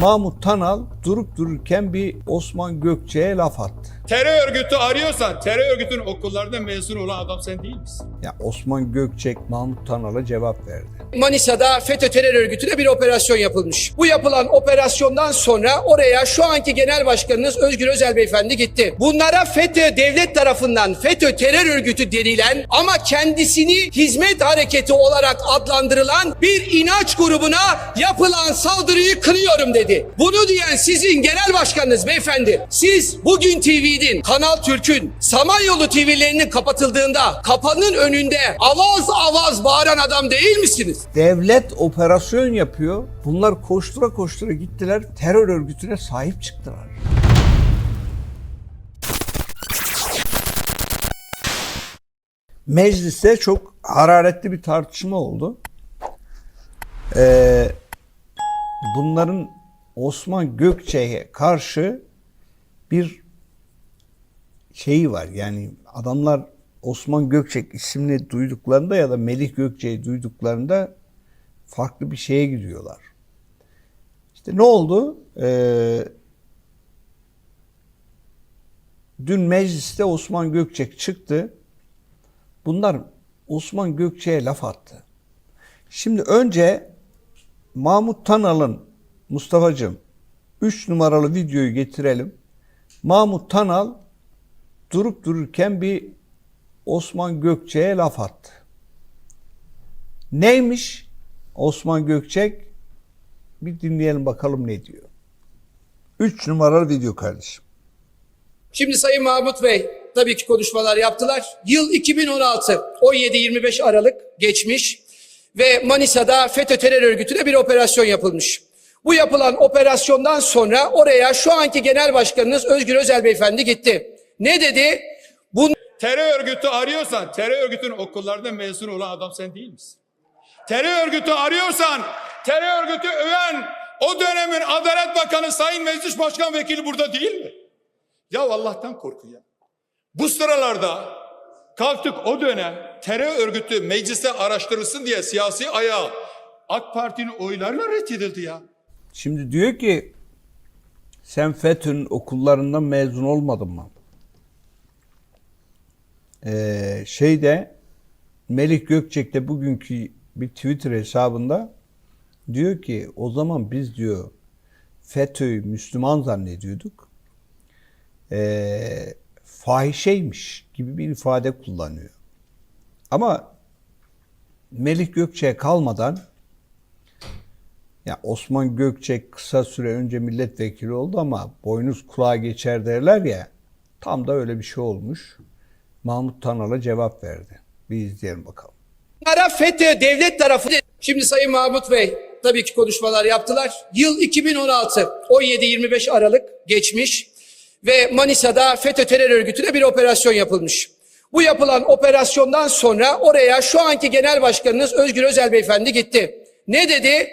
Mahmut Tanal durup dururken bir Osman Gökçe'ye laf attı. Terör örgütü arıyorsan terör örgütünün okullarında mezun olan adam sen değil misin? Ya Osman Gökçek Mahmut Tanal'a cevap verdi. Manisa'da FETÖ terör örgütüne bir operasyon yapılmış. Bu yapılan operasyondan sonra oraya şu anki genel başkanınız Özgür Özel Beyefendi gitti. Bunlara FETÖ devlet tarafından FETÖ terör örgütü denilen ama kendisini hizmet hareketi olarak adlandırılan bir inanç grubuna yapılan saldırıyı kınıyorum dedi. Bunu diyen sizin genel başkanınız beyefendi. Siz bugün TV'nin, Kanal Türk'ün, Samanyolu TV'lerinin kapatıldığında kapının önünde avaz avaz bağıran adam değil misiniz? Devlet operasyon yapıyor. Bunlar koştura koştura gittiler terör örgütüne sahip çıktılar. Mecliste çok hararetli bir tartışma oldu. Ee, bunların Osman Gökçe'ye karşı bir şeyi var. Yani adamlar Osman Gökçek isimli duyduklarında ya da Melih Gökçe'yi duyduklarında farklı bir şeye giriyorlar. İşte ne oldu? Ee, dün mecliste Osman Gökçek çıktı. Bunlar Osman Gökçe'ye laf attı. Şimdi önce Mahmut Tanal'ın Mustafa'cığım 3 numaralı videoyu getirelim. Mahmut Tanal durup dururken bir Osman Gökçe'ye laf attı. Neymiş Osman Gökçek? Bir dinleyelim bakalım ne diyor. 3 numaralı video kardeşim. Şimdi Sayın Mahmut Bey tabii ki konuşmalar yaptılar. Yıl 2016, 17-25 Aralık geçmiş ve Manisa'da FETÖ terör örgütüne bir operasyon yapılmış. Bu yapılan operasyondan sonra oraya şu anki genel başkanınız Özgür Özel Beyefendi gitti. Ne dedi? Bu Terör örgütü arıyorsan terör örgütünün okullarında mezun olan adam sen değil misin? Terör örgütü arıyorsan terör örgütü öven o dönemin Adalet Bakanı Sayın Meclis Başkan Vekili burada değil mi? Ya Allah'tan korkun ya. Bu sıralarda kalktık o dönem terör örgütü mecliste araştırılsın diye siyasi ayağı AK Parti'nin oylarıyla reddedildi ya. Şimdi diyor ki sen FETÖ'nün okullarından mezun olmadın mı? Ee, şeyde Melih Gökçek de bugünkü bir Twitter hesabında diyor ki o zaman biz diyor FETÖ'yü Müslüman zannediyorduk. Ee, fahişeymiş gibi bir ifade kullanıyor. Ama Melih Gökçek'e kalmadan ya Osman Gökçek kısa süre önce milletvekili oldu ama boynuz kulağa geçer derler ya. Tam da öyle bir şey olmuş. Mahmut Tanal'a cevap verdi. Bir izleyelim bakalım. Bunlara FETÖ devlet tarafı şimdi Sayın Mahmut Bey tabii ki konuşmalar yaptılar. Yıl 2016 17-25 Aralık geçmiş ve Manisa'da FETÖ terör örgütüne bir operasyon yapılmış. Bu yapılan operasyondan sonra oraya şu anki genel başkanınız Özgür Özel Beyefendi gitti. Ne dedi?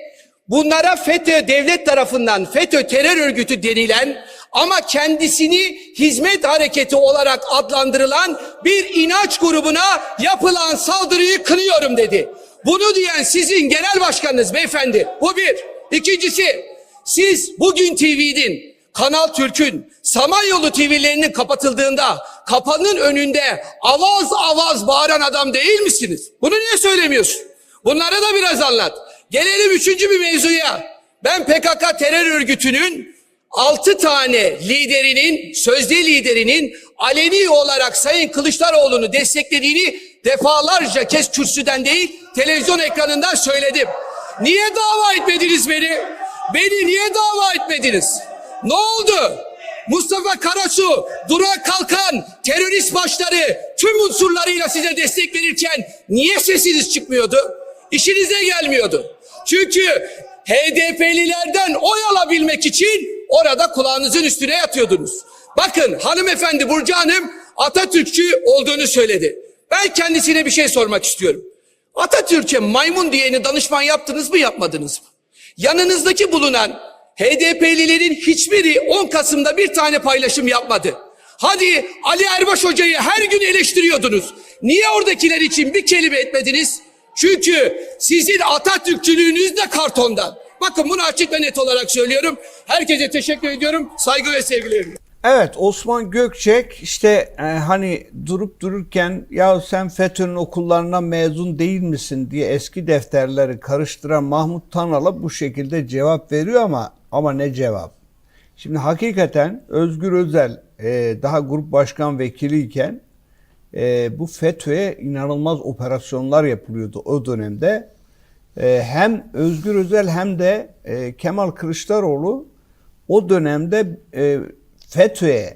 Bunlara FETÖ devlet tarafından FETÖ terör örgütü denilen ama kendisini hizmet hareketi olarak adlandırılan bir inanç grubuna yapılan saldırıyı kınıyorum dedi. Bunu diyen sizin genel başkanınız beyefendi. Bu bir. İkincisi siz bugün TV'nin, Kanal Türk'ün, Samanyolu TV'lerinin kapatıldığında kapının önünde avaz avaz bağıran adam değil misiniz? Bunu niye söylemiyorsun? Bunları da biraz anlat. Gelelim üçüncü bir mevzuya. Ben PKK terör örgütünün altı tane liderinin, sözde liderinin aleni olarak Sayın Kılıçdaroğlu'nu desteklediğini defalarca kez kürsüden değil televizyon ekranından söyledim. Niye dava etmediniz beni? Beni niye dava etmediniz? Ne oldu? Mustafa Karasu, Duran Kalkan, terörist başları tüm unsurlarıyla size destek verirken niye sesiniz çıkmıyordu? İşinize gelmiyordu. Çünkü HDP'lilerden oy alabilmek için orada kulağınızın üstüne yatıyordunuz. Bakın hanımefendi Burcu Hanım Atatürkçü olduğunu söyledi. Ben kendisine bir şey sormak istiyorum. Atatürk'e maymun diyeni danışman yaptınız mı yapmadınız mı? Yanınızdaki bulunan HDP'lilerin hiçbiri 10 Kasım'da bir tane paylaşım yapmadı. Hadi Ali Erbaş Hoca'yı her gün eleştiriyordunuz. Niye oradakiler için bir kelime etmediniz? Çünkü sizin Atatürkçülüğünüz de kartondan. Bakın bunu açık ve net olarak söylüyorum. Herkese teşekkür ediyorum. Saygı ve sevgilerimle. Evet Osman Gökçek işte e, hani durup dururken ya sen FETÖ'nün okullarından mezun değil misin diye eski defterleri karıştıran Mahmut Tanal'a bu şekilde cevap veriyor ama ama ne cevap? Şimdi hakikaten Özgür Özel e, daha grup başkan vekiliyken e, bu FETÖ'ye inanılmaz operasyonlar yapılıyordu o dönemde. E, hem Özgür Özel hem de e, Kemal Kılıçdaroğlu o dönemde e, FETÖ'ye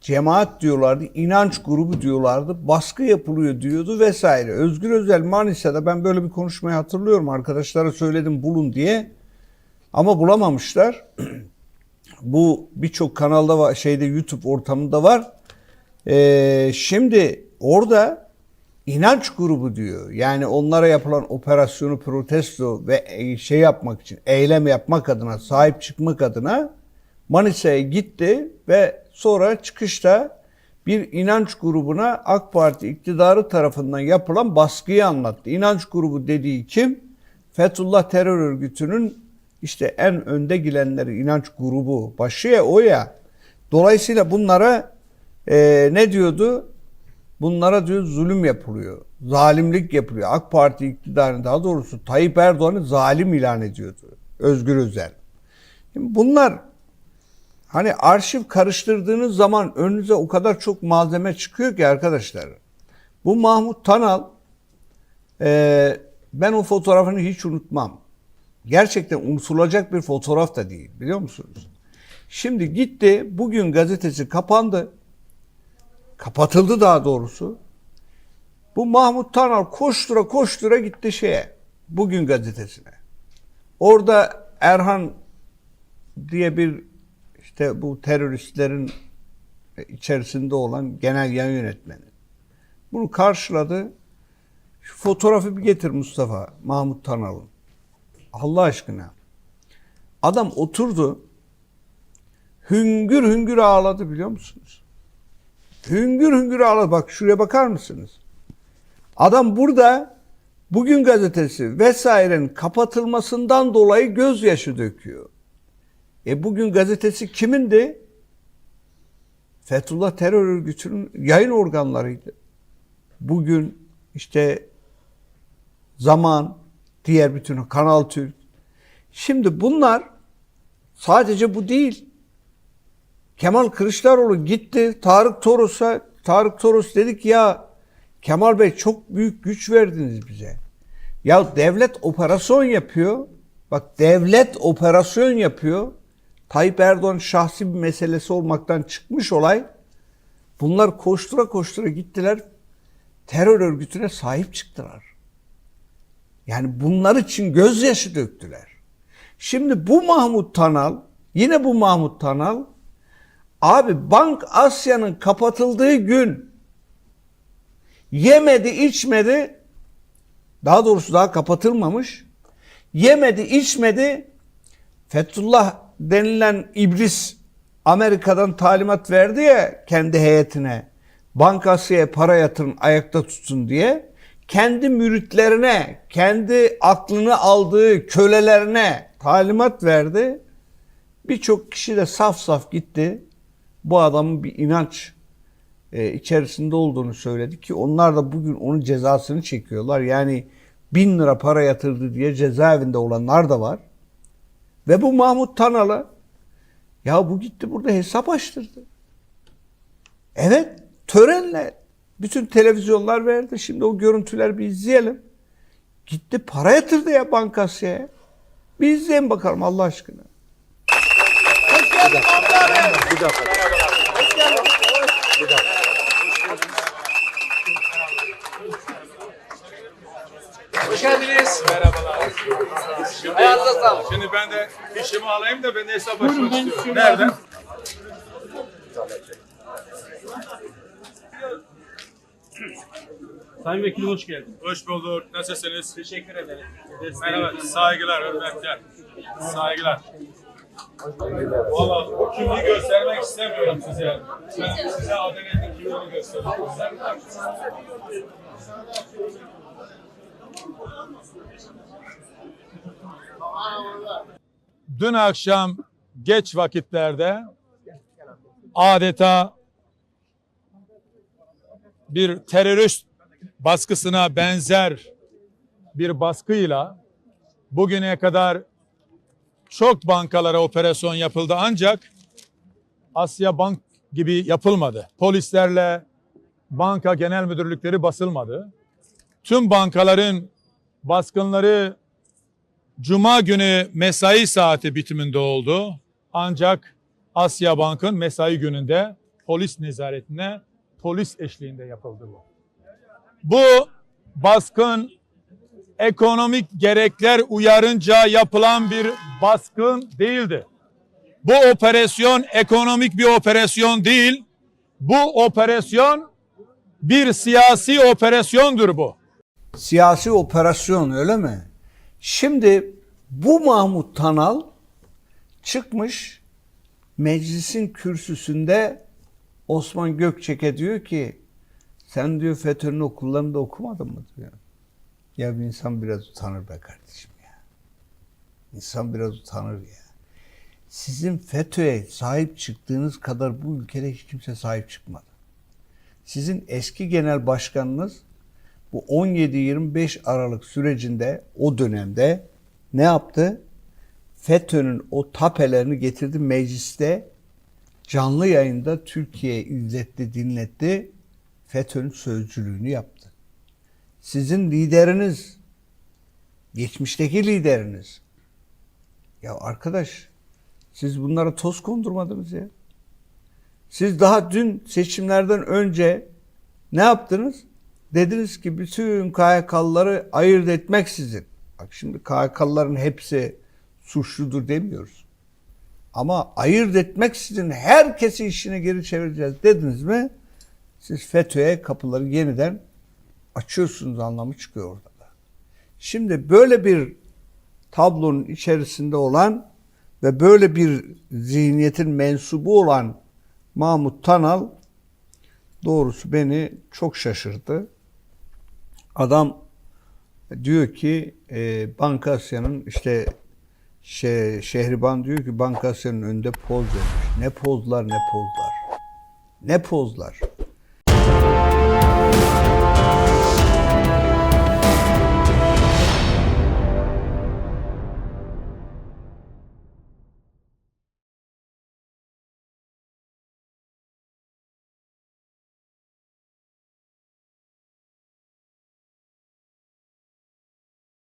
cemaat diyorlardı, inanç grubu diyorlardı, baskı yapılıyor diyordu vesaire. Özgür Özel Manisa'da ben böyle bir konuşmayı hatırlıyorum. Arkadaşlara söyledim bulun diye. Ama bulamamışlar. Bu birçok kanalda var, şeyde YouTube ortamında var. Ee, şimdi orada inanç grubu diyor. Yani onlara yapılan operasyonu protesto ve e, şey yapmak için, eylem yapmak adına, sahip çıkmak adına Manisa'ya gitti ve sonra çıkışta bir inanç grubuna AK Parti iktidarı tarafından yapılan baskıyı anlattı. İnanç grubu dediği kim? Fethullah terör örgütünün işte en önde gelenleri inanç grubu başı ya o ya. Dolayısıyla bunlara e, ne diyordu? Bunlara diyor zulüm yapılıyor. Zalimlik yapılıyor. AK Parti iktidarını daha doğrusu Tayyip Erdoğan'ı zalim ilan ediyordu. Özgür Özel. Şimdi bunlar hani arşiv karıştırdığınız zaman önünüze o kadar çok malzeme çıkıyor ki arkadaşlar. Bu Mahmut Tanal e, ben o fotoğrafını hiç unutmam. Gerçekten unutulacak bir fotoğraf da değil biliyor musunuz? Şimdi gitti bugün gazetesi kapandı. Kapatıldı daha doğrusu. Bu Mahmut Tanal koştura koştura gitti şeye. Bugün gazetesine. Orada Erhan diye bir işte bu teröristlerin içerisinde olan genel yayın yönetmeni. Bunu karşıladı. Şu fotoğrafı bir getir Mustafa Mahmut Tanal'ın. Allah aşkına. Adam oturdu. Hüngür hüngür ağladı biliyor musunuz? Hüngür hüngür ağladı. Bak şuraya bakar mısınız? Adam burada Bugün gazetesi vesairenin kapatılmasından dolayı gözyaşı döküyor. E bugün gazetesi kimindi? Fethullah terör örgütünün yayın organlarıydı. Bugün işte Zaman, diğer bütün Kanal Türk. Şimdi bunlar sadece bu değil. Kemal Kılıçdaroğlu gitti Tarık Toros'a. Tarık Toros dedik ya Kemal Bey çok büyük güç verdiniz bize. Ya devlet operasyon yapıyor. Bak devlet operasyon yapıyor. Tayyip Erdoğan şahsi bir meselesi olmaktan çıkmış olay. Bunlar koştura koştura gittiler. Terör örgütüne sahip çıktılar. Yani bunlar için gözyaşı döktüler. Şimdi bu Mahmut Tanal, yine bu Mahmut Tanal, abi Bank Asya'nın kapatıldığı gün yemedi içmedi, daha doğrusu daha kapatılmamış, yemedi içmedi, Fethullah denilen iblis Amerika'dan talimat verdi ya kendi heyetine, Bank Asya'ya para yatırın ayakta tutun diye, kendi müritlerine, kendi aklını aldığı kölelerine talimat verdi. Birçok kişi de saf saf gitti. Bu adamın bir inanç e, içerisinde olduğunu söyledi ki onlar da bugün onun cezasını çekiyorlar. Yani bin lira para yatırdı diye cezaevinde olanlar da var. Ve bu Mahmut Tanal'a ya bu gitti burada hesap açtırdı. Evet törenle bütün televizyonlar verdi. Şimdi o görüntüler bir izleyelim. Gitti para yatırdı ya bankasya. Bir izleyin bakalım Allah aşkına. Hoş Şimdi ben de işimi alayım da ben de hesap açmak istiyorum. Nereden? Sayın Vekilim hoş geldin. Hoş bulduk. Nasılsınız? Teşekkür ederim. Merhaba. Saygılar, hürmetler. Saygılar. Valla o kimliği göstermek istemiyorum size. Ben size adaletin kimliğini göstereyim. Dün akşam geç vakitlerde adeta bir terörist baskısına benzer bir baskıyla bugüne kadar çok bankalara operasyon yapıldı ancak Asya Bank gibi yapılmadı. Polislerle banka genel müdürlükleri basılmadı. Tüm bankaların baskınları Cuma günü mesai saati bitiminde oldu. Ancak Asya Bank'ın mesai gününde polis nezaretine polis eşliğinde yapıldı bu. Bu baskın ekonomik gerekler uyarınca yapılan bir baskın değildi. Bu operasyon ekonomik bir operasyon değil. Bu operasyon bir siyasi operasyondur bu. Siyasi operasyon öyle mi? Şimdi bu Mahmut Tanal çıkmış meclisin kürsüsünde Osman Gökçek'e diyor ki sen diyor FETÖ'nün okullarında okumadın mı diyor. Ya bir insan biraz utanır be kardeşim ya. İnsan biraz utanır ya. Sizin FETÖ'ye sahip çıktığınız kadar bu ülkede hiç kimse sahip çıkmadı. Sizin eski genel başkanınız bu 17-25 Aralık sürecinde o dönemde ne yaptı? FETÖ'nün o tapelerini getirdi mecliste canlı yayında Türkiye'ye izletti, dinletti. FETÖ'nün sözcülüğünü yaptı. Sizin lideriniz, geçmişteki lideriniz. Ya arkadaş, siz bunlara toz kondurmadınız ya. Siz daha dün seçimlerden önce ne yaptınız? Dediniz ki bütün KHK'lıları ayırt etmeksizin. Bak şimdi KHK'lıların hepsi suçludur demiyoruz. Ama ayırt etmeksizin herkesi işine geri çevireceğiz dediniz mi? Siz FETÖ'ye kapıları yeniden açıyorsunuz anlamı çıkıyor orada da. Şimdi böyle bir tablonun içerisinde olan ve böyle bir zihniyetin mensubu olan Mahmut Tanal doğrusu beni çok şaşırdı. Adam diyor ki e, Banka Asya'nın işte şey, Şehriban diyor ki Banka Asya'nın önünde poz vermiş. Ne pozlar ne pozlar. Ne pozlar.